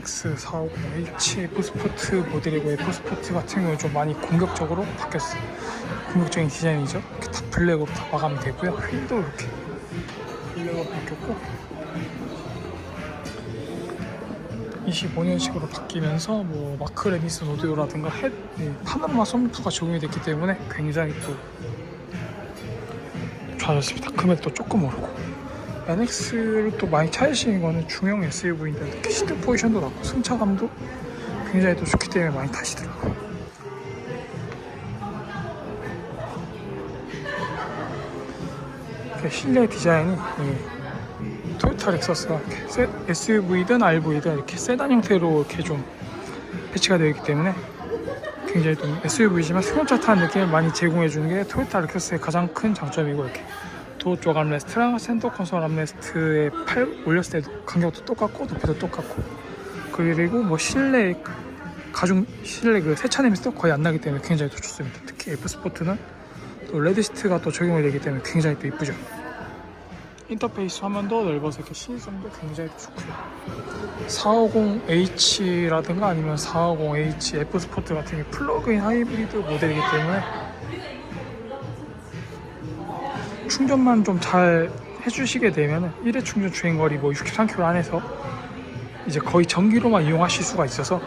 X450H F스포트 모델이고 F스포트 같은 경우는 좀 많이 공격적으로 바뀌었어요. 공격적인 디자인이죠. 이렇게 다 블랙으로 다 마감이 되고요. 휠도 이렇게 블랙으로 바뀌었고 25년식으로 바뀌면서 뭐 마크 레니슨 오디오라든가 헤드, 이 파노라마 썬루프가 적용이 됐기 때문에 굉장히 또 좋아졌습니다. 금액도 조금 오르고 NX를 또 많이 찾으시는 거는 중형 SUV인데 시트 포지션도 낮고 승차감도 굉장히 또 좋기 때문에 많이 타시더라고요. 실내 디자인이 이 토요타 렉서스가 SUV든 RV든 이렇게 세단 형태로 이렇게 좀 배치가 되어 있기 때문에 굉장히 좀 SUV지만 승용차 타는 느낌을 많이 제공해 주는 게 토요타 렉서스의 가장 큰 장점이고 이렇게 도어 쪽 암레스트랑 센터 콘솔 암레스트의 팔 올렸을 때도 간격도 똑같고 높이도 똑같고 그리고 뭐 실내 가중 실내 그 세차 냄새도 거의 안 나기 때문에 굉장히 또 좋습니다. 특히 F 스포트는 또 레드 시트가 또 적용이 되기 때문에 굉장히 또 이쁘죠. 인터페이스 화면도 넓어서 이렇게 시선도 굉장히 좋고요. 450H라든가 아니면 450H F 스포트 같은 게 플러그인 하이브리드 모델이기 때문에 충전만 좀 잘 해주시게 되면 1회 충전 주행거리 뭐 63km 안에서 이제 거의 전기로만 이용하실 수가 있어서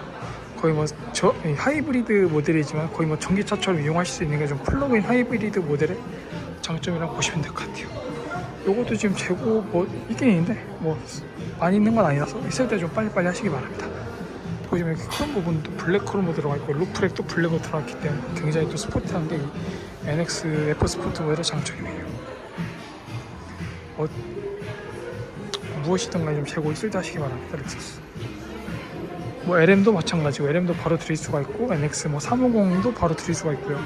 거의 뭐 저 하이브리드 모델이지만 거의 뭐 전기차처럼 이용하실 수 있는 게 좀 플러그인 하이브리드 모델의 장점이라고 보시면 될 것 같아요. 요것도 지금 재고 뭐 있긴 있는데 뭐 많이 있는 건 아니라서 있을 때 좀 빨리빨리 하시기 바랍니다. 보시면 이렇게 크롬 부분도 블랙 크롬으로 들어가 있고 루프렉도 블랙으로 들어가 있기 때문에 굉장히 또 스포티한 게 이 NX F 스포트 모델의 장점이에요. 어, 무엇이든 간에 좀 재고 있을 때 하시기 바랍니다. 렉서스. 뭐 LM도 마찬가지고 LM도 바로 드릴 수가 있고 NX 뭐 350도 바로 드릴 수가 있고요.